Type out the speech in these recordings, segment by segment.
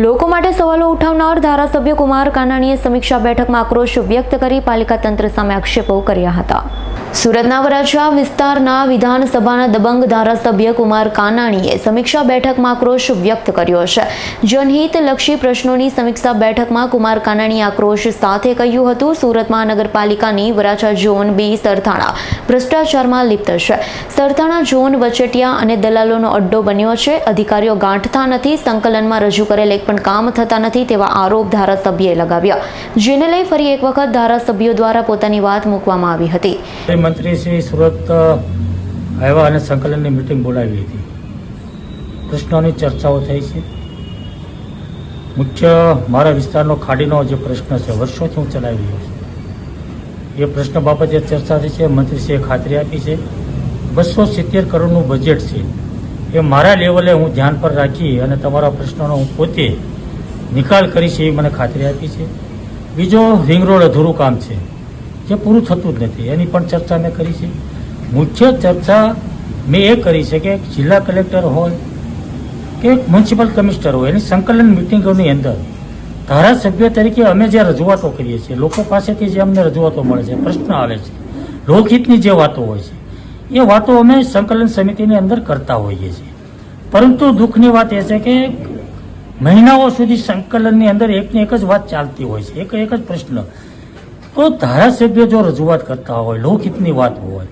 લોકો માટે સવાલો ઉઠાવનાર ધારાસભ્ય કુમાર કાનાણીએ સમીક્ષા બેઠકમાં આક્રોશ વ્યક્ત કરી પાલિકા તંત્ર સામે આક્ષેપો કર્યા હતા. સુરતના વરાછા વિસ્તારના વિધાનસભાના દબંગ ધારાસભ્ય કુમાર કાનાણીએ સમીક્ષા બેઠકમાં આક્રોશ વ્યક્ત કર્યો છે. જનહિતલક્ષી પ્રશ્નોની સમીક્ષા બેઠકમાં કુમાર કાનાણી આક્રોશ સાથે કહ્યું હતું, સુરત મહાનગરપાલિકાની વરાછા ઝોન બી સરથાણા ભ્રષ્ટાચારમાં લિપ્ત છે. સરથાણા ઝોન વચેટિયા અને દલાલોનો અડ્ડો બન્યો છે. અધિકારીઓ ગાંઠતા નથી, સંકલનમાં રજૂ કરેલ એક પણ કામ થતા નથી તેવા આરોપ ધારાસભ્યએ લગાવ્યા. જેને લઈ ફરી એક વખત ધારાસભ્યો દ્વારા પોતાની વાત મૂકવામાં આવી હતી. મંત્રી શ્રી સુરત આવ્યા અને સંકલનની મિટિંગ બોલાવી હતી. પ્રશ્નોની ચર્ચાઓ થઈ છે. મુખ્ય મારા વિસ્તારનો ખાડીનો જે પ્રશ્ન છે, વર્ષોથી હું ચલાવી રહ્યો છું. એ પ્રશ્ન બાબતે ચર્ચા થઈ છે, મંત્રીશ્રીએ ખાતરી આપી છે. બસો સિત્તેર કરોડનું બજેટ છે. એ મારા લેવલે હું ધ્યાન પર રાખી અને તમારા પ્રશ્નોનો હું પોતે નિકાલ કરીશ એવી મને ખાતરી આપી છે. બીજો રિંગ રોડ અધૂરું કામ છે. જે પૂરું થતું જ નથી. એની પણ ચર્ચા મેં કરી છે. મુખ્ય ચર્ચા મેં એ કરી છે કે જિલ્લા કલેક્ટર હોય કે મ્યુનિસિપલ કમિશનર હોય, એની સંકલન મિટિંગોની અંદર ધારાસભ્ય તરીકે અમે જે રજૂઆતો કરીએ છીએ, લોકો પાસેથી જે અમને રજૂઆતો મળે છે, પ્રશ્ન આવે છે, લોકહિતની જે વાતો હોય છે, એ વાતો અમે સંકલન સમિતિની અંદર કરતા હોઈએ છીએ. પરંતુ દુઃખની વાત એ છે કે મહિનાઓ સુધી સંકલનની અંદર એકની એક જ વાત ચાલતી હોય છે, એક એક જ પ્રશ્ન. તો ધારાસભ્ય જો રજૂઆત કરતા હોય લોકહિતની વાત હોય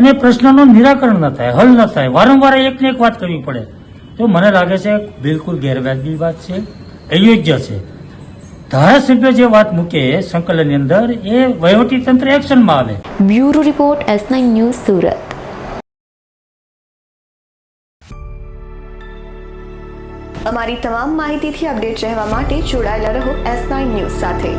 અને પ્રશ્નનું નિરાકરણ ન થાય હલ ન થાય વારંવાર એકને એક વાત કરવી પડે તો મને લાગે છે બિલકુલ ગેરવાજબી વાત છે અયોગ્ય છે. ધારાસભ્ય જે વાત મૂકે સંકલનની અંદર એ વહીવટી તંત્ર એક્શનમાં આવે. Bureau report S nine news Surat. અમારી તમામ માહિતીથી અપડેટ રહેવા માટે જોડાયેલા રહો એસ નાઇન ન્યૂઝ સાથે.